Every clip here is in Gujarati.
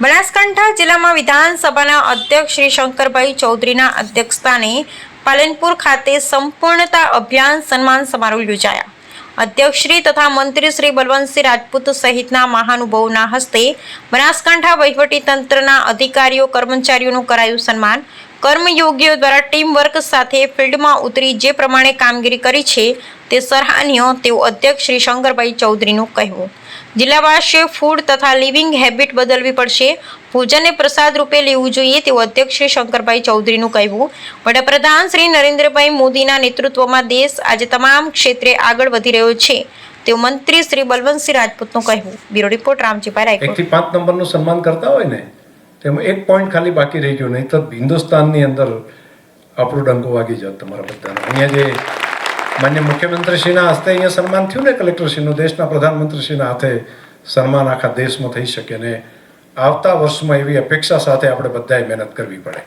બનાસકાંઠા જિલ્લામાં વિધાનસભાના અધ્યક્ષ શ્રી શંકરભાઈ ચૌધરીના અધ્યક્ષસ્થાને પાલનપુર ખાતે સંપૂર્ણતા અભિયાન સન્માન સમારોહ યોજાયા. અધ્યક્ષશ્રી તથા મંત્રી શ્રી બલવંતસિંહ રાજપૂત સહિતના મહાનુભાવોના હસ્તે બનાસકાંઠા વહીવટીતંત્રના અધિકારીઓ કર્મચારીઓનું કરાયું સન્માન. કર્મયોગીઓ દ્વારા ટીમ વર્ક સાથે ફિલ્ડમાં ઉતરી જે પ્રમાણે કામગીરી કરી છે તે સરાહનીય, તેવું અધ્યક્ષ શ્રી શંકરભાઈ ચૌધરીનું કહેવું. જિલ્લાવાસીઓએ ફૂડ તથા લિવિંગ હેબિટ બદલવી પડશે. ભોજનને પ્રસાદ રૂપે લેવું જોઈએ, તેવું અધ્યક્ષ શ્રી શંકરભાઈ ચૌધરીનું કહેવું. વડાપ્રધાન શ્રી નરેન્દ્રભાઈ મોદીના નેતૃત્વમાં દેશ આજે તમામ ક્ષેત્રે આગળ વધી રહ્યો છે, તેવું મંત્રી શ્રી બલવંતસિંહ રાજપૂતનું કહેવું. બ્યુરો રિપોર્ટ, રામજીભાઈ રાય પાંચ નંબરનું સન્માન કરતા હોય ને તેમાં એક પોઈન્ટ ખાલી બાકી રહી ગયો નહીં તો હિન્દુસ્તાનની અંદર આપણું ડંકો વાગી જાત તમારા બધાનો. અહીંયા જે માન્ય મુખ્યમંત્રીશ્રીના હસ્તે અહીંયા સન્માન થયું ને કલેક્ટરશ્રીનું, દેશના પ્રધાનમંત્રીશ્રીના હાથે સન્માન આખા દેશમાં થઈ શકે ને આવતા વર્ષમાં એવી અપેક્ષા સાથે આપણે બધાએ મહેનત કરવી પડે.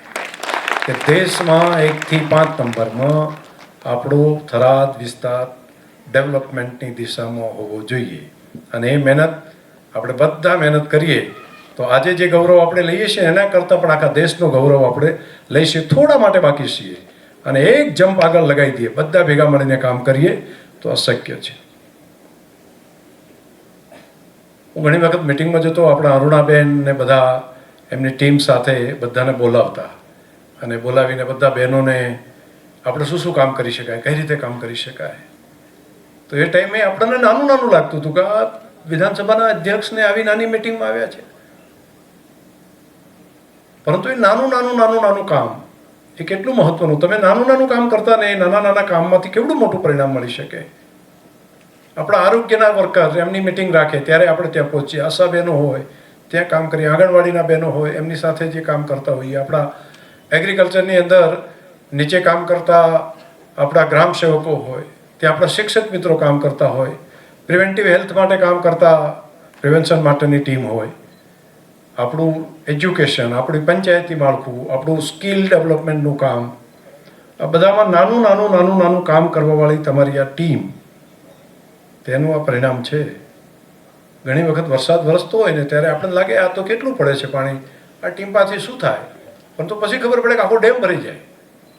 કે દેશમાં એકથી પાંચ નંબરમાં આપણો થરાદ વિસ્તાર ડેવલપમેન્ટની દિશામાં હોવો જોઈએ. અને એ મહેનત આપણે બધા મહેનત કરીએ તો આજે જે ગૌરવ આપણે લઈએ છીએ, એના કરતાં પણ આખા દેશનું ગૌરવ આપણે લઈશું. થોડા માટે બાકી છીએ. અને એક જમ્પ આગળ લગાવી દઈએ. બધા ભેગા મળીને કામ કરીએ તો અશક્ય છે. હું ઘણી વખત મિટિંગમાં જતો, આપણા અરુણાબેન ને બધા એમની ટીમ સાથે બધાને બોલાવતા અને બોલાવીને બધા બહેનોને આપણે શું શું કામ કરી શકાય, કઈ રીતે કામ કરી શકાય. તો એ ટાઈમે આપણને નાનું નાનું લાગતું હતું કે આ વિધાનસભાના અધ્યક્ષને આવી નાની મિટિંગમાં આવ્યા છે. પરંતુ એ નાનું નાનું નાનું નાનું કામ, એ કેટલું મહત્વનું? તમે નાનું નાનું કામ કરતા ને એ નાના નાના કામમાંથી કેવડું મોટું પરિણામ મળી શકે? આપણા આરોગ્યના વર્કર એમની મિટિંગ રાખે, ત્યારે આપણે ત્યાં પહોંચીએ. આશા બહેનો હોય, ત્યાં કામ કરીએ. આંગણવાડીના બહેનો હોય, એમની સાથે જે કામ કરતા હોઈએ. આપણા એગ્રીકલ્ચરની અંદર નીચે કામ કરતા આપણા ગ્રામ સેવકો હોય, ત્યાં આપણા શિક્ષક મિત્રો કામ કરતા હોય પ્રિવેન્ટિવ હેલ્થ માટે કામ કરતા પ્રિવેન્શન માટેની ટીમ હોય. આપણું એજ્યુકેશન આપણી પંચાયતી માળખું, આપણું સ્કિલ ડેવલપમેન્ટનું કામ, આ બધામાં નાનું નાનું નાનું નાનું કામ કરવાવાળી તમારી આ ટીમ તેનું આ પરિણામ છે. ઘણી વખત વરસાદ વરસતો હોય ને ત્યારે આપણને લાગે, આ તો કેટલું પડે છે પાણી? આ ટીમ પાછી શું થાય? પણ તો પછી ખબર પડે કે આખો ડેમ ભરાઈ જાય.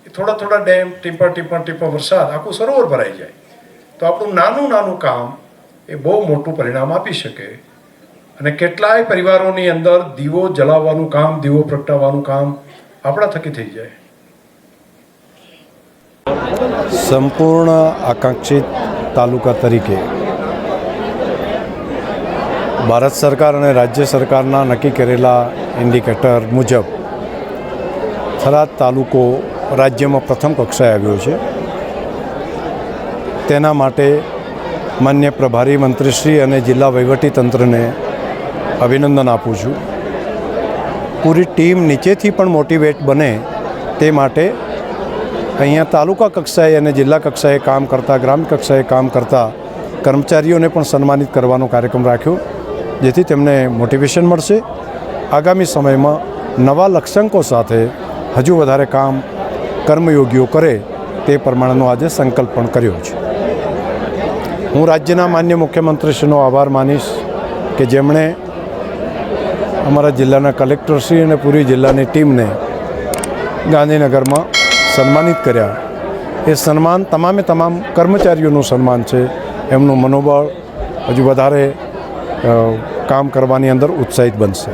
એ થોડા થોડા ડેમ, ટીપા ટીપા ટીપા વરસાદ, આખું સરોવર ભરાઈ જાય. તો આપણું નાનું નાનું કામ એ બહુ મોટું પરિણામ આપી શકે. અને કેટલાય પરિવારોની અંદર દીવો જલાવવાનું કામ, દીવો પ્રગટાવવાનું કામ આપણા થકી થઈ જાય. સંપૂર્ણ આકાંક્ષિત તાલુકા તરીકે ભારત સરકાર અને રાજ્ય સરકારના નક્કી કરેલા ઇન્ડિકેટર મુજબ થરાદ તાલુકો રાજ્યમાં પ્રથમ કક્ષાએ આવ્યો છે. તેના માટે માન્ય પ્રભારી મંત્રીશ્રી અને જિલ્લા વહીવટીતંત્રને અભિનંદન આપું છું. પૂરી ટીમ નીચેથી પણ મોટિવેટ બને તે માટે અહીંયા તાલુકા કક્ષાએ અને જિલ્લા કક્ષાએ કામ કરતા, ગ્રામ કક્ષાએ કામ કરતા કર્મચારીઓને પણ સન્માનિત કરવાનો કાર્યક્રમ રાખ્યો, જેથી તેમને મોટિવેશન મળશે. આગામી સમયમાં નવા લક્ષ્યાંકો સાથે હજુ વધારે કામ કર્મયોગીઓ કરે તે પ્રમાણેનો આજે સંકલ્પ પણ કર્યો છે. હું રાજ્યના માન્ય મુખ્યમંત્રીશ્રીનો આભાર માનીશ કે જેમણે અમારા જિલ્લાના કલેક્ટરશ્રી અને પૂરી જિલ્લાની ટીમને ગાંધીનગરમાં સન્માનિત કર્યા. એ સન્માન તમામે તમામ કર્મચારીઓનું સન્માન છે. એમનું મનોબળ હજુ વધારે કામ કરવાની અંદર ઉત્સાહિત બનશે.